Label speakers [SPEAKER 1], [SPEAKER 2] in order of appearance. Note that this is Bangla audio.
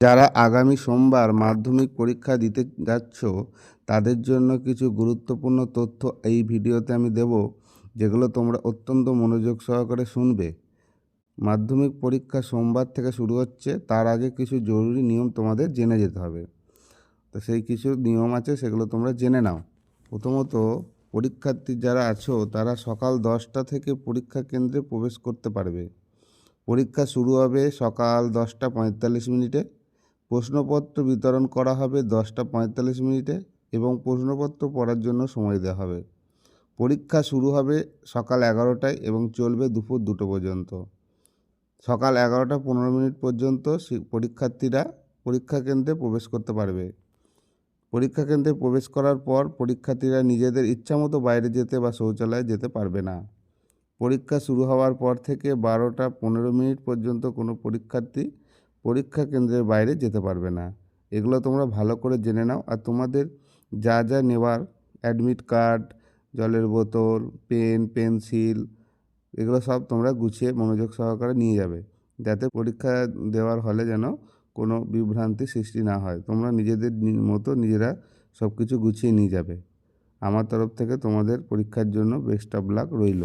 [SPEAKER 1] যারা আগামী সোমবার মাধ্যমিক পরীক্ষা দিতে যাচ্ছ, তাদের জন্য কিছু গুরুত্বপূর্ণ তথ্য এই ভিডিওতে আমি দেব, যেগুলো তোমরা অত্যন্ত মনোযোগ সহকারে শুনবে। মাধ্যমিক পরীক্ষা সোমবার থেকে শুরু হচ্ছে, তার আগে কিছু জরুরি নিয়ম তোমাদের জেনে যেতে হবে। তো সেই কিছু নিয়ম আছে, সেগুলো তোমরা জেনে নাও। প্রথমত, পরীক্ষার্থী যারা আছো, তারা সকাল দশটা থেকে পরীক্ষা কেন্দ্রে প্রবেশ করতে পারবে। পরীক্ষা শুরু হবে সকাল দশটা পঁয়তাল্লিশ মিনিটে। প্রশ্নপত্র বিতরণ করা হবে দশটা পঁয়তাল্লিশ মিনিটে এবং প্রশ্নপত্র পড়ার জন্য সময় দেওয়া হবে। পরীক্ষা শুরু হবে সকাল এগারোটায় এবং চলবে দুপুর দুটো পর্যন্ত। সকাল এগারোটা পনেরো মিনিট পর্যন্ত পরীক্ষার্থীরা পরীক্ষা কেন্দ্রে প্রবেশ করতে পারবে। পরীক্ষা কেন্দ্রে প্রবেশ করার পর পরীক্ষার্থীরা নিজেদের ইচ্ছামতো বাইরে যেতে বা শৌচালয়ে যেতে পারবে না। পরীক্ষা শুরু হওয়ার পর থেকে বারোটা পনেরো মিনিট পর্যন্ত কোনো পরীক্ষার্থী পরীক্ষা কেন্দ্রের বাইরে যেতে পারবে না। এগুলো তোমরা ভালো করে জেনে নাও আর তোমাদের যা যা নেওয়ার অ্যাডমিট কার্ড, জলের বোতল, পেন, পেন্সিল, এগুলো সব তোমরা গুছিয়ে মনোযোগ সহকারে নিয়ে যাবে। যাতে পরীক্ষা দেওয়ার হলে যেন কোনো বিভ্রান্তি সৃষ্টি না হয়। তোমরা নিজেদের মতো নিজেরা সব কিছু গুছিয়ে নিয়ে যাবে। আমার তরফ থেকে তোমাদের পরীক্ষার জন্য বেস্ট অফ লাক রইল।